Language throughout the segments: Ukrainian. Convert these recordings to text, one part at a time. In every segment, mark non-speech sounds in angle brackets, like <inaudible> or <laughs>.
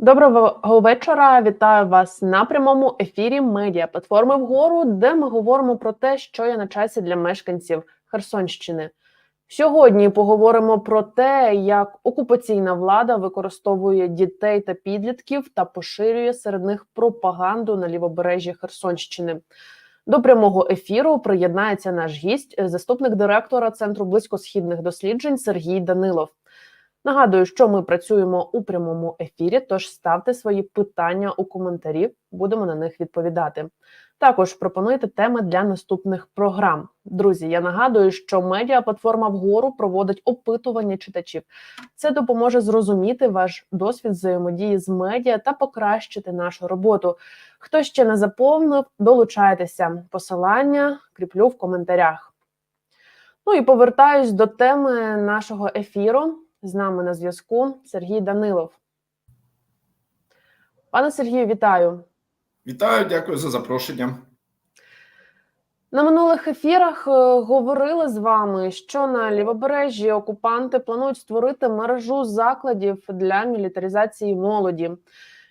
Доброго вечора. Вітаю вас на прямому ефірі медіа платформи вгору, де ми говоримо про те, що є на часі для мешканців Херсонщини. Сьогодні поговоримо про те, як окупаційна влада використовує дітей та підлітків та поширює серед них пропаганду на лівобережжі Херсонщини. До прямого ефіру приєднається наш гість, заступник директора Центру близькосхідних досліджень Сергій Данилов. Нагадую, що ми працюємо у прямому ефірі, тож ставте свої питання у коментарі, будемо на них відповідати. Також пропонуйте теми для наступних програм. Друзі, я нагадую, що медіаплатформа вгору проводить опитування читачів. Це допоможе зрозуміти ваш досвід взаємодії з медіа та покращити нашу роботу. Хто ще не заповнив, долучайтеся. Посилання кріплю в коментарях. Ну і повертаюсь до теми нашого ефіру. З нами на зв'язку Сергій Данилов. Пане Сергію, вітаю. Вітаю, дякую за запрошення. На минулих ефірах е, говорили з вами, що на лівобережжі окупанти планують створити мережу закладів для мілітаризації молоді.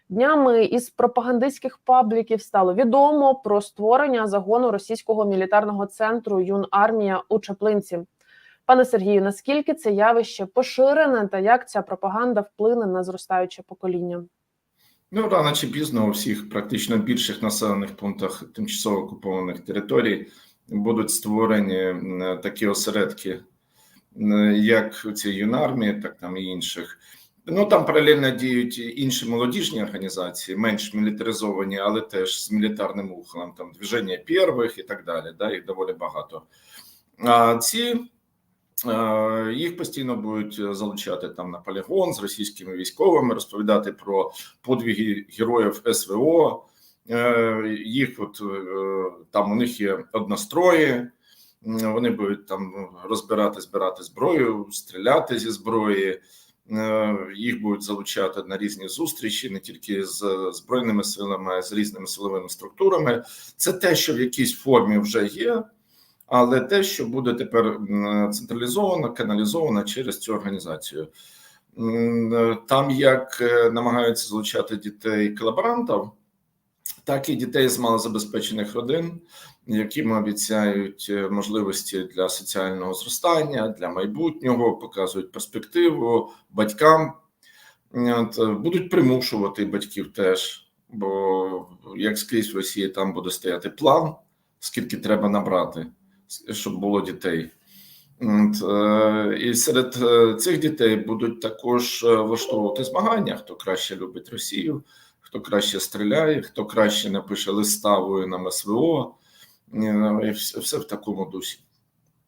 Днями із пропагандистських пабліків стало відомо про створення загону російського мілітарного центру Юнармія у Чаплинці. Пане Сергію, наскільки це явище поширене та як ця пропаганда вплине на зростаюче покоління? Ну, рано чи пізно у всіх практично більших населених пунктах тимчасово окупованих територій будуть створені такі осередки, як у юнармії, так там і інших. Ну там паралельно діють інші молодіжні організації, менш мілітаризовані, але теж з мілітарним ухилом, там движення первих і так далі. Да, їх доволі багато. А ці їх постійно будуть залучати там на полігон з російськими військовими, розповідати про подвиги героїв СВО. Е, їх от е, там у них є однострої, вони будуть там розбирати, збирати зброю, стріляти зі зброї. Е, їх будуть залучати на різні зустрічі, не тільки з збройними силами, а й з різними силовими структурами. Це те, що в якійсь формі вже є але те, що буде тепер централізовано, каналізовано через цю організацію. Там як е, намагаються залучати дітей колаборантів, так і дітей з малозабезпечених родин, яким обіцяють е, можливості для соціального зростання, для майбутнього, показують перспективу батькам, От, будуть примушувати батьків теж, бо як скрізь в Росії там буде стояти план, скільки треба набрати щоб було дітей. Е, і серед е, цих дітей будуть також е, влаштовувати змагання: хто краще любить Росію, хто краще стріляє, хто краще напише листа воїнам СВО, і все в такому дусі.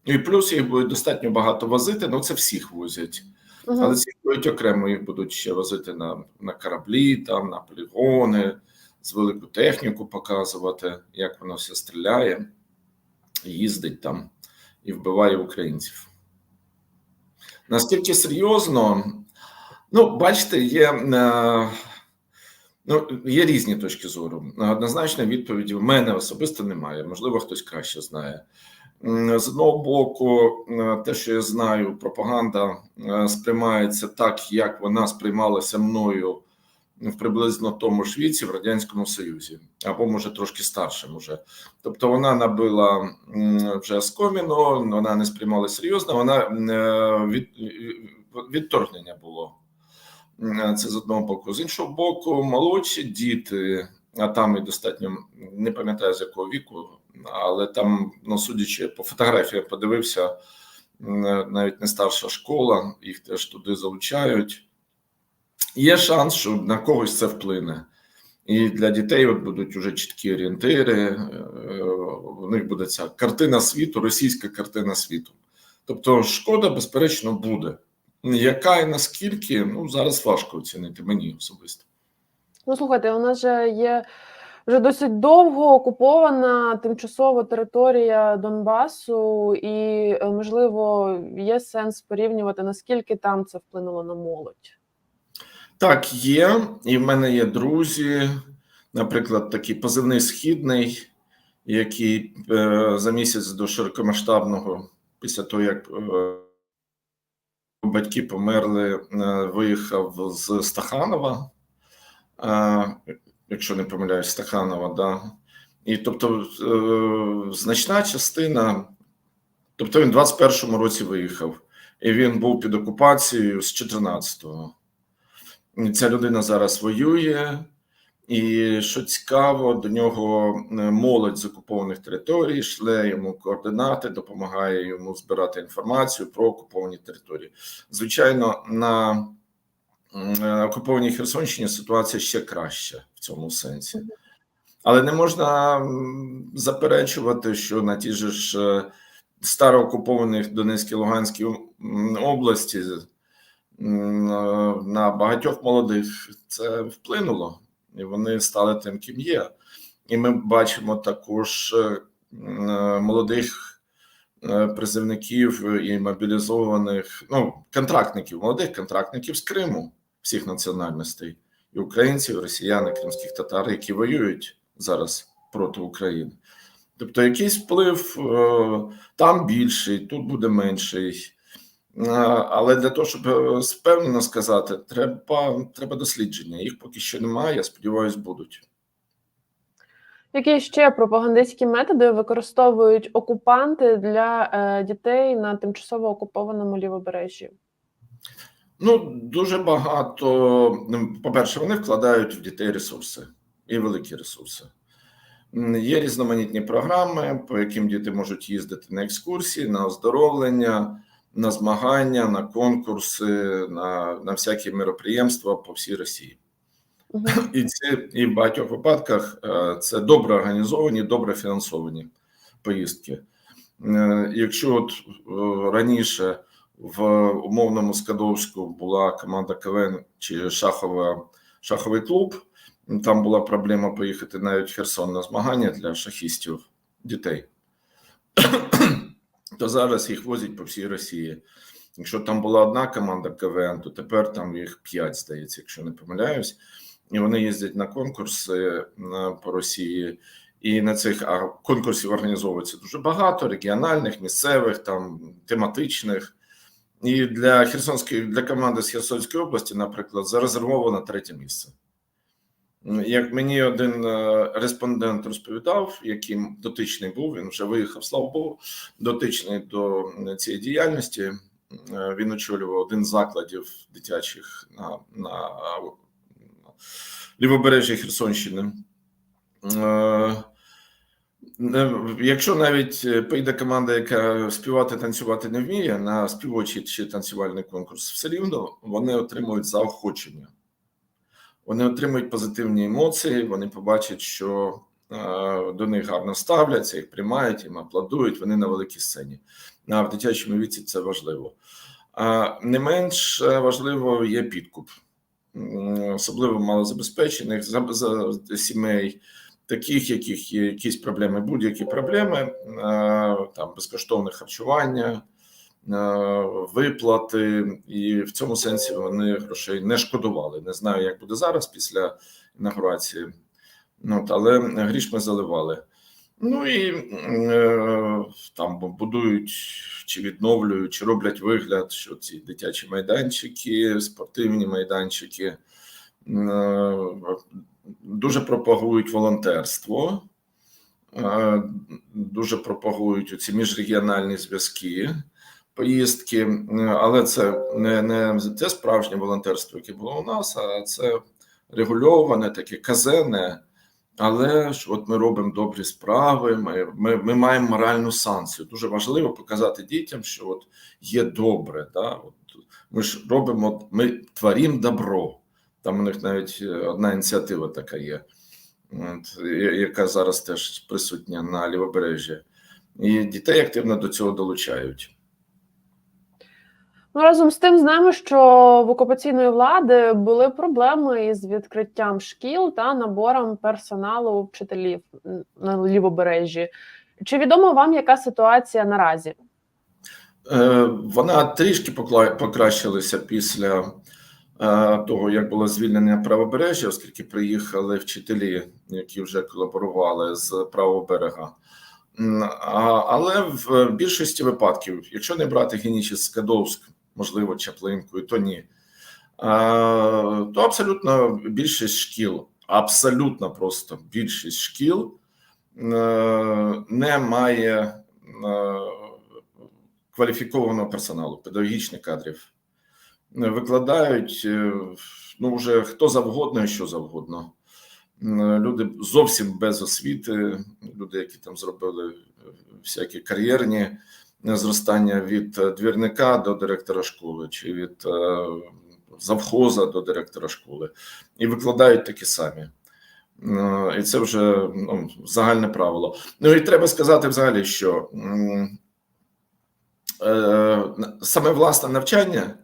І плюс їх буде достатньо багато возити, ну це всіх возять. Угу. Але ці будуть окремо їх будуть ще возити на на кораблі, там, на полігони, з велику техніку показувати, як воно все стріляє їздить там і вбиває українців. Наскільки серйозно, ну, бачите, є е, ну, є різні точки зору. Однозначно, відповіді в мене особисто немає. Можливо, хтось краще знає. З одного боку, е, те, що я знаю, пропаганда е, сприймається так, як вона сприймалася мною в приблизно тому ж віці в радянському союзі, або може трошки старшим уже. Тобто вона набила вже оскоміну, вона не сприймала серйозно. Вона е, від відторгнення було. Це з одного боку, з іншого боку, молодші діти, а там і достатньо не пам'ятаю з якого віку, але там, ну судячи по фотографіях, подивився навіть не старша школа, їх теж туди залучають. Є шанс, що на когось це вплине. І для дітей будуть вже чіткі орієнтири. Е, у них буде ця картина світу, російська картина світу. Тобто, шкода, безперечно, буде. Яка і наскільки, ну зараз важко оцінити мені особисто. Ну, слухайте, у нас же є вже досить довго окупована тимчасова територія Донбасу, і, е, можливо, є сенс порівнювати, наскільки там це вплинуло на молодь. Так, є, і в мене є друзі, наприклад, такий позивний східний, який е, за місяць до широкомасштабного, після того, як е, батьки померли, е, виїхав з Стаханова, а, якщо не помиляюсь, Стаханова, да. І тобто е, значна частина, тобто він в 21-му році виїхав, і він був під окупацією з 14-го. Ця людина зараз воює, і що цікаво, до нього е, молодь з окупованих територій шле йому координати, допомагає йому збирати інформацію про окуповані території. Звичайно, на е, окупованій Херсонщині ситуація ще краща в цьому сенсі. Але не можна заперечувати, що на ті ж е, староокупованих Донецькій Луганській області на багатьох молодих це вплинуло, і вони стали тим, ким є. І ми бачимо також е, е, молодих е, призивників і мобілізованих, ну, контрактників, молодих контрактників з Криму всіх національностей, і українців, і росіян, і кримських татар, які воюють зараз проти України. Тобто якийсь вплив там більший, тут буде менший. Е, Але для того, щоб е, впевнено сказати, треба, треба дослідження. Їх поки що немає, я сподіваюся, будуть. Які ще пропагандистські методи використовують окупанти для е, дітей на тимчасово окупованому лівобережжі? Ну, дуже багато. По-перше, вони вкладають в дітей ресурси і великі ресурси. Є різноманітні програми, по яким діти можуть їздити на екскурсії, на оздоровлення, на змагання, на конкурси, на, на всякі мероприємства по всій Росії. Мгм. <clears throat> І ці і в багатьох випадках е, це добре організовані, добре фінансовані поїздки. Е, Якщо от е, раніше в умовному Скадовську була команда КВН чи шахова, шаховий клуб, там була проблема поїхати навіть в Херсон на змагання для шахістів дітей, <clears throat> то зараз їх возять по всій Росії. Якщо там була одна команда КВН, то тепер там їх п'ять, здається, якщо не помиляюсь і вони їздять на конкурси по Росії. І на цих а конкурсів організовується дуже багато регіональних, місцевих, там тематичних. І для Херсонської для команди з Херсонської області, наприклад, зарезервовано третє місце. Як мені один е, респондент розповідав, яким дотичний був, він вже виїхав, слава Богу, дотичний до цієї діяльності. Е, Він очолював один з закладів дитячих на, на лівобережжя Херсонщини. Е, Якщо навіть е, поїде команда, яка співати танцювати не вміє на співочий чи танцювальний конкурс, все рівно вони отримують заохочення. Вони отримують позитивні емоції, вони побачать, що е, до них гарно ставляться, їх приймають, їм аплодують, вони на великій сцені. А в дитячому віці це важливо. Не менш е, важливо є підкуп особливо малозабезпечених за, за сімей, таких, яких є якісь проблеми, будь-які проблеми, е, там безкоштовне харчування, виплати, і в цьому сенсі вони грошей не шкодували. Не знаю, як буде зараз після інаугурації, ну, але гріш ми заливали. Ну і е, там будують чи відновлюють, чи роблять вигляд, що ці дитячі майданчики, спортивні майданчики е, дуже пропагують волонтерство, е, дуже пропагують ці міжрегіональні зв'язки, поїздки, е, але це не, не це справжнє волонтерство, яке було у нас, а це регульоване, таке казенне. Але ж от ми робимо добрі справи, ми, ми, ми маємо моральну санкцію. Дуже важливо показати дітям, що от є добре. Да? От ми ж робимо, ми творимо добро. Там у них навіть одна ініціатива така є, от, яка зараз теж присутня на лівобережжі. І дітей активно до цього долучають. Ну, разом з тим, знаємо, що в окупаційної влади були проблеми із відкриттям шкіл та набором персоналу вчителів на лівобережжі. Чи відомо вам, яка ситуація наразі? Е, Вона трішки покращилася після е, того, як було звільнення правобережжя, оскільки приїхали вчителі, які вже колаборували з правого берега. Але в більшості випадків, якщо не брати Генічіс Скадовськ, можливо, Чаплинку, і то ні. то абсолютно більшість шкіл, абсолютно просто більшість шкіл е, не має е, кваліфікованого персоналу, педагогічних кадрів. Викладають е, ну вже хто завгодно і що завгодно. Люди зовсім без освіти, люди, які там зробили е, всякі кар'єрні е, зростання від е, двірника до директора школи, чи від е, завхоза до директора школи, і викладають такі самі. Е, І це вже ну, загальне правило. Ну і треба сказати взагалі, що саме власне навчання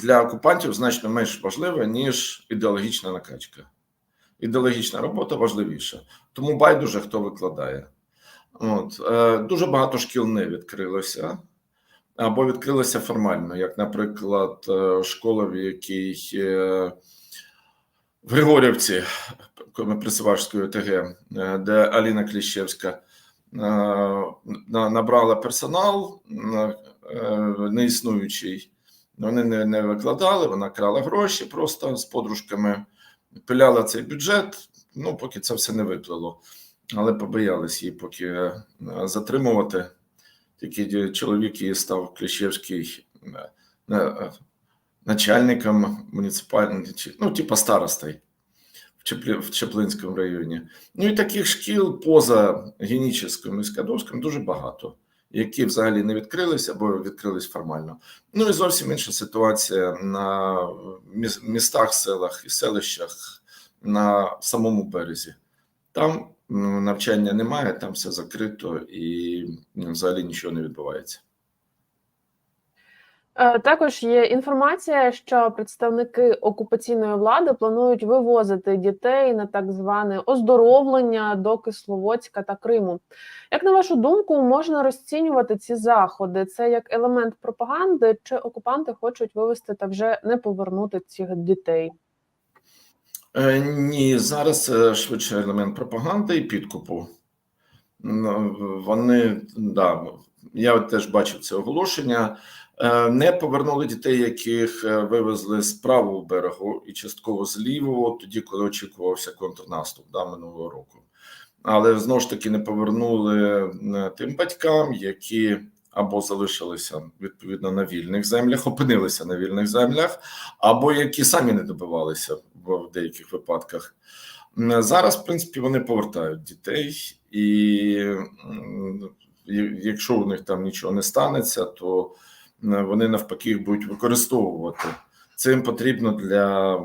для окупантів значно менш важливе, ніж ідеологічна накачка. Ідеологічна робота важливіша. Тому байдуже хто викладає. От е, дуже багато шкіл не відкрилося або відкрилося формально, як, наприклад, е, школа, в якій е, в Григорівці Присважської ОТГ, де Аліна Кліщевська набрала персонал неіснуючий. Вони не, не викладали, вона крала гроші просто з подружками, пиляла цей бюджет. Ну, поки це все не виплило. Але побоялись її поки е, затримувати. Тільки чоловік її став Кліщевський е, е, начальником муніципального, ну, типа старостою в, Чеплинському районі. Ну і таких шкіл поза Генічеським і Скадовським дуже багато, які взагалі не відкрилися або відкрились формально. Ну і зовсім інша ситуація на містах, селах і селищах на самому березі. Там навчання немає, там все закрито і взагалі нічого не відбувається. Е, Також є інформація, що представники окупаційної влади планують вивозити дітей на так зване оздоровлення до Кисловодська та Криму. Як на вашу думку, можна розцінювати ці заходи? Це як елемент пропаганди, чи окупанти хочуть вивезти та вже не повернути цих дітей? Е, Ні, зараз швидше елемент пропаганди і підкупу. Ну, Вони, да, я теж бачив це оголошення. Е, Не повернули дітей, яких е, вивезли з правого берегу і частково з лівого, тоді, коли очікувався контрнаступ да, минулого року. Але знову ж таки не повернули е, тим батькам, які або залишилися відповідно на вільних землях, опинилися на вільних землях, або які самі не добивалися в деяких випадках. Зараз, в принципі, вони повертають дітей, і якщо у них там нічого не станеться, то вони навпаки їх будуть використовувати. Це їм потрібно для е,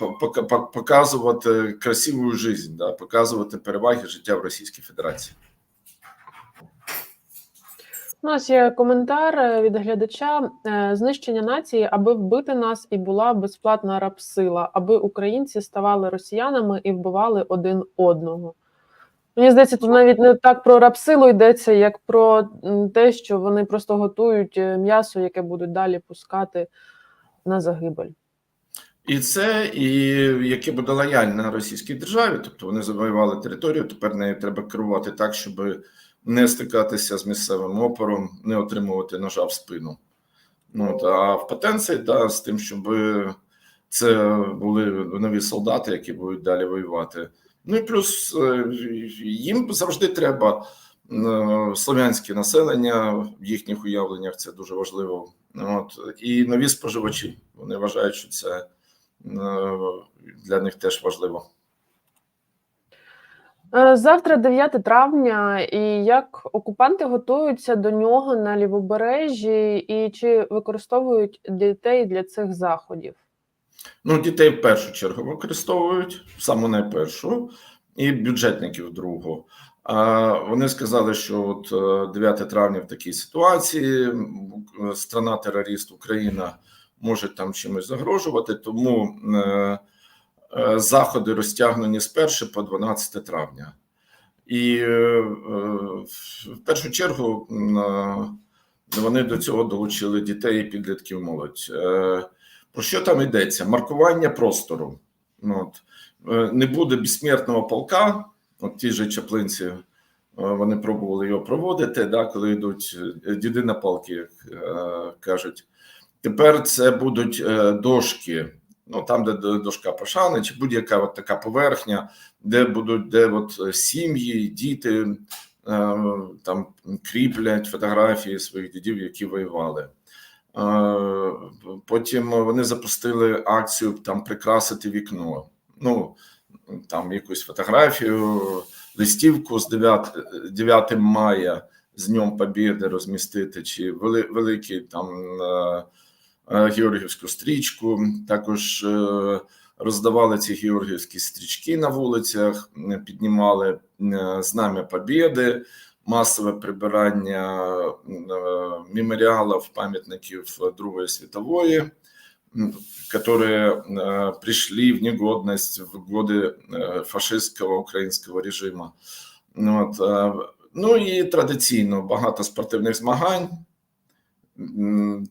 по- пока- по- показувати красиву життя, да, показувати переваги життя в Російській Федерації. У нас є коментар е, від глядача: Е, знищення нації, аби вбити нас і була безплатна рабсила, аби українці ставали росіянами і вбивали один одного. Мені здається, тут навіть не так про рабсилу йдеться, як про те, що вони просто готують е, м'ясо, яке будуть далі пускати на загибель. І це, і яке буде лояльне російській державі, тобто вони завоювали територію, тепер нею треба керувати так, щоб не стикатися з місцевим опором, не отримувати ножа в спину. Ну, от, а в потенції, да, з тим, щоб це були нові солдати, які будуть далі воювати. Ну і плюс е, їм завжди треба е, слов'янське населення в їхніх уявленнях, це дуже важливо. От, і нові споживачі. Вони вважають, що це е, для них теж важливо. Е, Завтра 9 травня, і як окупанти готуються до нього на лівобережжі, і чи використовують дітей для цих заходів? Ну, дітей в першу чергу використовують, саме найпершу, і бюджетників другу. Вони сказали, що от е, 9 травня в такій ситуації страна терорист Україна може там чимось загрожувати, тому е, е, заходи розтягнені з 1 по 12 травня. І е, е, в першу чергу е, вони до цього долучили дітей і підлітків молодь. Е, Про що там йдеться? Маркування простору. Ну, от, е, не буде безсмертного полка, от ті ж чаплинці, е, вони пробували його проводити, да, коли йдуть е, діди на палки, як е, кажуть. Тепер це будуть е, дошки, ну там, де дошка пошани, чи будь-яка от така поверхня, де будуть де от е, сім'ї, діти е, там кріплять фотографії своїх дідів, які воювали. Е, Потім вони запустили акцію там прикрасити вікно. Ну там якусь фотографію, листівку з 9, 9 мая з Днем Побєди розмістити, чи вели, великий там е, е, георгіївську стрічку. Також е, роздавали ці георгіївські стрічки на вулицях, е, піднімали е, знам'я Побєди, масове прибирання е, меморіалів, пам'ятників Другої світової, м, которые э, пришли в негодность в годы э, фашистського українського режиму. Ну, От, е, ну і традиційно багато спортивних змагань.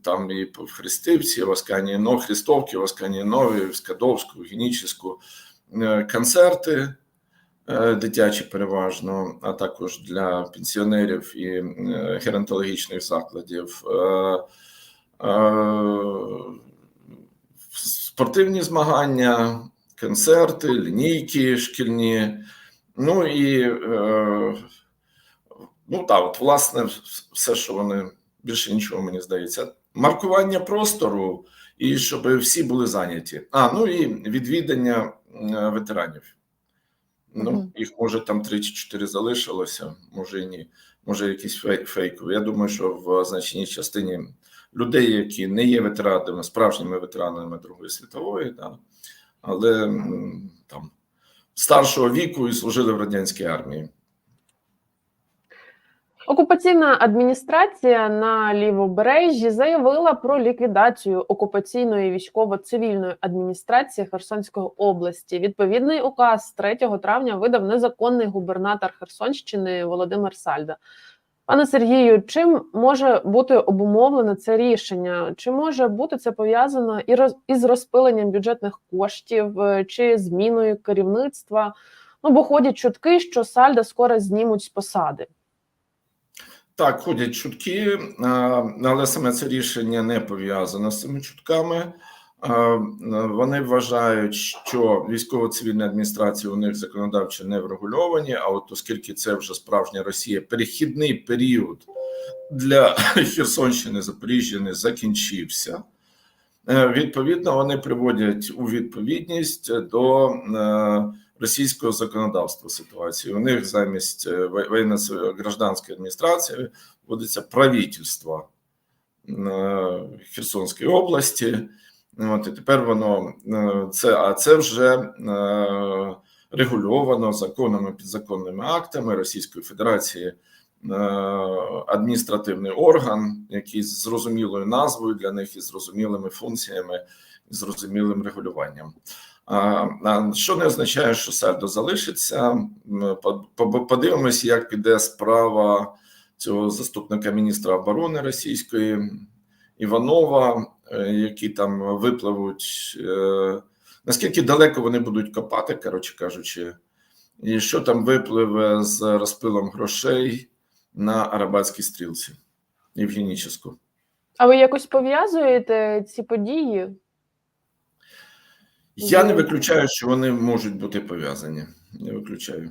там і в Христивці, в Асканії Но, Христовці, в Асканії Нові, в Скадовську, Генічеську, Е, концерти е, дитячі переважно, а також для пенсіонерів і е, геронтологічних закладів. Е, е, Спортивні змагання, концерти, лінійки шкільні. Ну і ну так, от, власне, все, що вони більше нічого, мені здається. Маркування простору і щоб всі були зайняті. А, ну і відвідання ветеранів. Ну, Мгм. їх може там 3 чи 4 залишилося, може і ні. Може, якісь фейкові. Я думаю, що в значній частині людей, які не є ветеранами, справжніми ветеранами Другої світової, да, але там старшого віку і служили в радянській армії. Окупаційна адміністрація на лівобережжі заявила про ліквідацію окупаційної військово-цивільної адміністрації Херсонської області. Відповідний указ 3 травня видав незаконний губернатор Херсонщини Володимир Сальда. Пане Сергію, чим може бути обумовлене це рішення? Чи може бути це пов'язано із розпиленням бюджетних коштів е, чи зміною керівництва? Ну бо ходять чутки, що Сальда скоро знімуть з посади. Так, ходять чутки, але саме це рішення не пов'язане з цими чутками. Вони вважають, що військово-цивільні адміністрації у них законодавчо не врегульовані. А от оскільки це вже справжня Росія, перехідний період для <laughs> Херсонщини Запоріжжя закінчився. Е, Відповідно, вони приводять у відповідність до е, російського законодавства ситуації. У них замість е, воєнно-гражданської адміністрації вводиться правительство е, Херсонської області. От, і тепер воно е, це, а це вже регульовано законами, підзаконними актами Російської Федерації. Адміністративний орган, який з зрозумілою назвою для них і зрозумілими функціями, зрозумілим регулюванням. Що не означає, що сальдо залишиться. Подивимось, як піде справа цього заступника міністра оборони російської Іванова, е, які там випливуть. е, Наскільки далеко вони будуть копати, коротше кажучи, і що там випливе з розпилом грошей на Арабатській стрілці Євгеніческу. А ви якось пов'язуєте ці події? Я не виключаю, що вони можуть бути пов'язані. Не виключаю.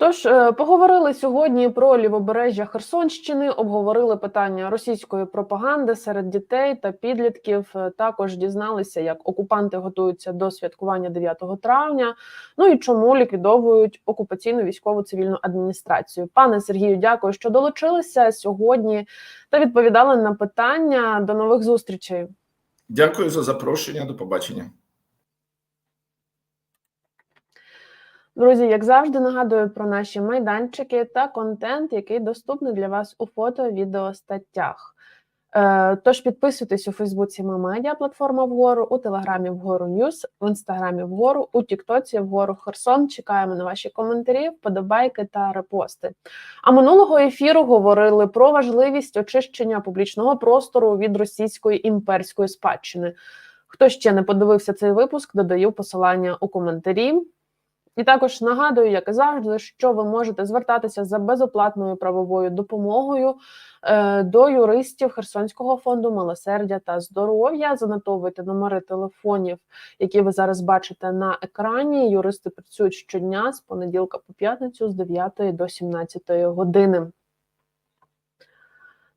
Тож е, поговорили сьогодні про лівобережжя Херсонщини, обговорили питання російської пропаганди серед дітей та підлітків. Е, Також дізналися, як окупанти готуються до святкування 9 травня. Ну і чому ліквідовують окупаційну військову цивільну адміністрацію. Пане Сергію, дякую, що долучилися сьогодні та відповідали на питання. До нових зустрічей. Дякую за запрошення. До побачення. Друзі, як завжди, нагадую про наші майданчики та контент, який доступний для вас у фото, відео, статтях. Е, тож підписуйтесь у Фейсбуці Медіа, платформа вгору, у Телеграмі вгору Ньюс, в інстаграмі вгору, у Тіктоці вгору Херсон. Чекаємо на ваші коментарі, вподобайки та репости. А минулого ефіру говорили про важливість очищення публічного простору від російської імперської спадщини. Хто ще не подивився цей випуск, додаю посилання у коментарі. І також нагадую, як і завжди, що ви можете звертатися за безоплатною правовою допомогою е, до юристів Херсонського фонду милосердя та здоров'я. Занотовуйте номери телефонів, які ви зараз бачите на екрані. Юристи працюють щодня з понеділка по п'ятницю з 9 до 17 години.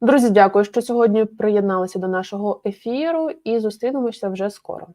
Друзі, дякую, що сьогодні приєдналися до нашого ефіру, і зустрінемося вже скоро.